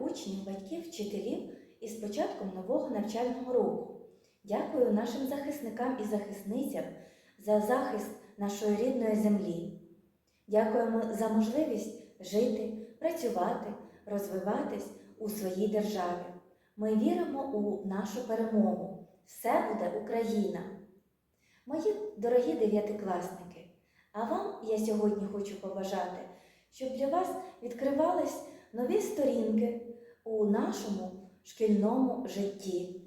учнів, батьків, вчителів із початком нового навчального року. Дякую нашим захисникам і захисницям за захист нашої рідної землі. Дякуємо за можливість жити, працювати, розвиватись у своїй державі. Ми віримо у нашу перемогу. Все буде Україна. Мої дорогі дев'ятикласники, а вам я сьогодні хочу побажати, щоб для вас відкривались нові сторінки у нашому шкільному житті.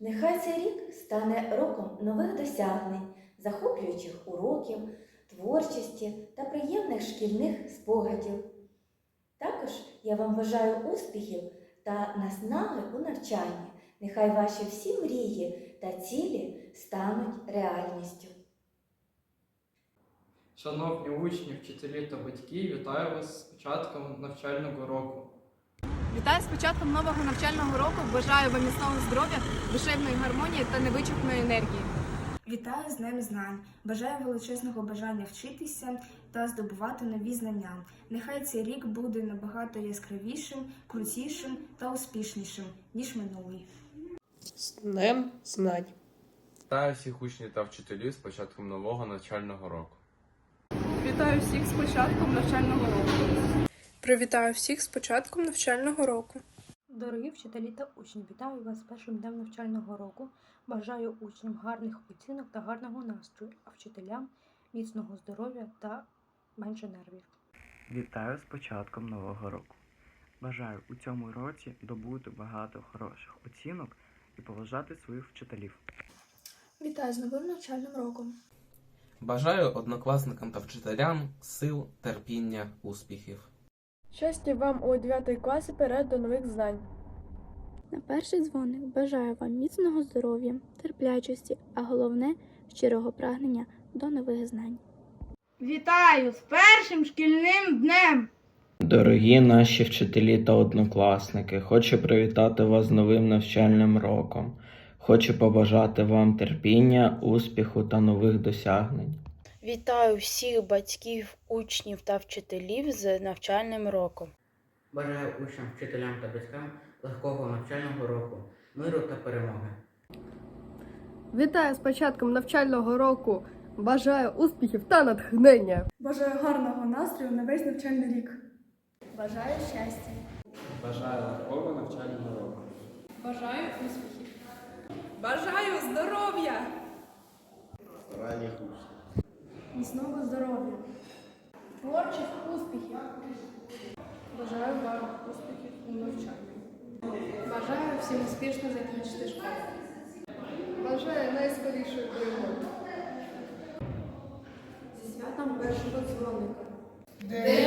Нехай цей рік стане роком нових досягнень, захоплюючих уроків, творчості та приємних шкільних спогадів. Також я вам бажаю успіхів та наснаги у навчанні. Нехай ваші всі мрії та цілі стануть реальністю. Шановні учні, вчителі та батьки, вітаю вас з початком навчального року. Вітаю з початком нового навчального року. Бажаю вам міцного здоров'я, душевної гармонії та невичерпної енергії. Вітаю з Днем знань. Бажаю величезного бажання вчитися та здобувати нові знання. Нехай цей рік буде набагато яскравішим, крутішим та успішнішим, ніж минулий. З Днем знань! Вітаю всіх учнів та вчителів з початком нового навчального року. Вітаю всіх з початком навчального року. Привітаю всіх з початком навчального року. Дорогі вчителі та учні, вітаю вас з першим днем навчального року. Бажаю учням гарних оцінок та гарного настрою, а вчителям міцного здоров'я та менше нервів. Вітаю з початком нового року. Бажаю у цьому році добути багато хороших оцінок і поважати своїх вчителів. Вітаю з новим навчальним роком. Бажаю однокласникам та вчителям сил, терпіння, успіхів. Щастя вам у 9 класі перед до нових знань. На перший дзвоник бажаю вам міцного здоров'я, терплячості, а головне щирого прагнення до нових знань. Вітаю з першим шкільним днем! Дорогі наші вчителі та однокласники, хочу привітати вас з новим навчальним роком. Хочу побажати вам терпіння, успіху та нових досягнень. Вітаю всіх батьків, учнів та вчителів з навчальним роком. Бажаю учням, вчителям та батькам легкого навчального року, миру та перемоги. Вітаю з початком навчального року. Бажаю успіхів та натхнення. Бажаю гарного настрою на весь навчальний рік. Бажаю щастя. Бажаю легкого навчального року. Бажаю успіхів. Бажаю здоров'я. Міцного здоров'я. Творчих успіхів. Бажаю вам успіхів у навчанні. Бажаю всім успішно закінчити школу. Бажаю найскорішої перемоги. Зі святом першого дзвоника. День